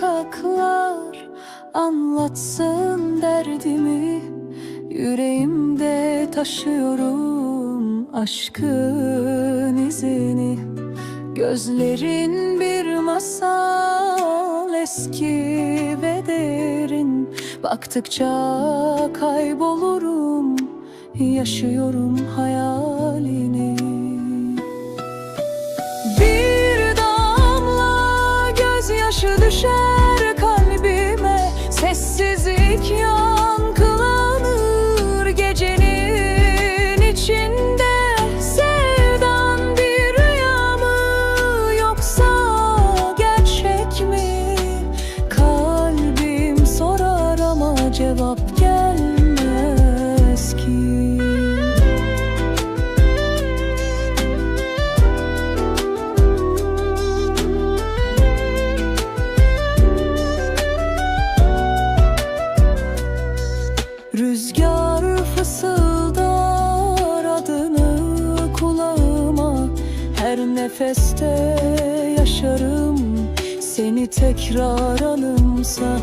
kulaklar anlatsın derdimi. Yüreğimde taşıyorum aşkın izini. Gözlerin bir masal eski ve derin. Baktıkça kaybolurum yaşıyorum hayalini kalbime Her nefeste yaşarım. Seni tekrar anımsa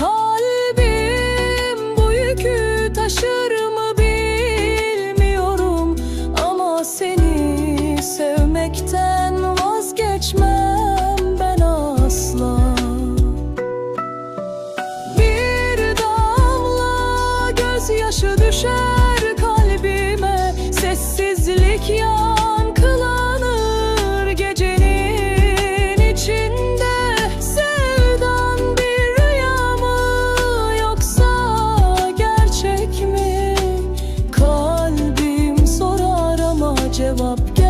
Kalbim bu yükü taşır mı bilmiyorum. Ama seni sevmekten vazgeçmem ben asla. Bir damla gözyaşı düşer kalbime. Sessizlik yankılanır Up.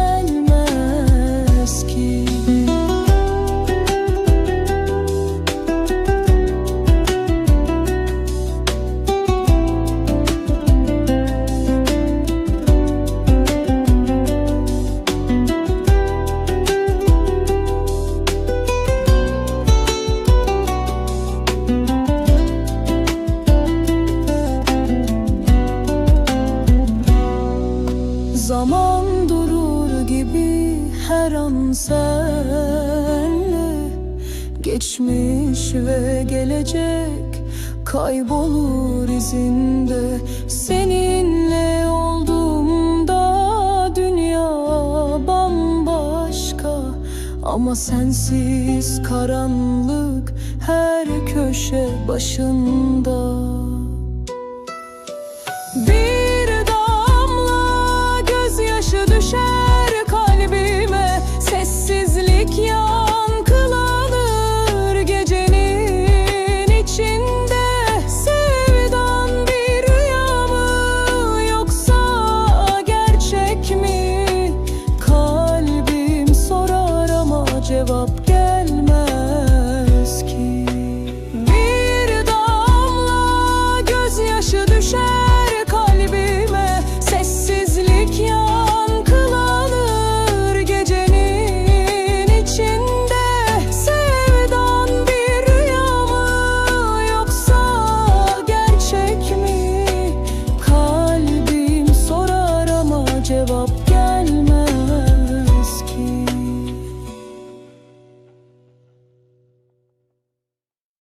Zaman durur gibi her an senle. Geçmiş ve gelecek kaybolur izinde. Seninle olduğumda dünya bambaşka. Ama sensiz karanlık her köşe başında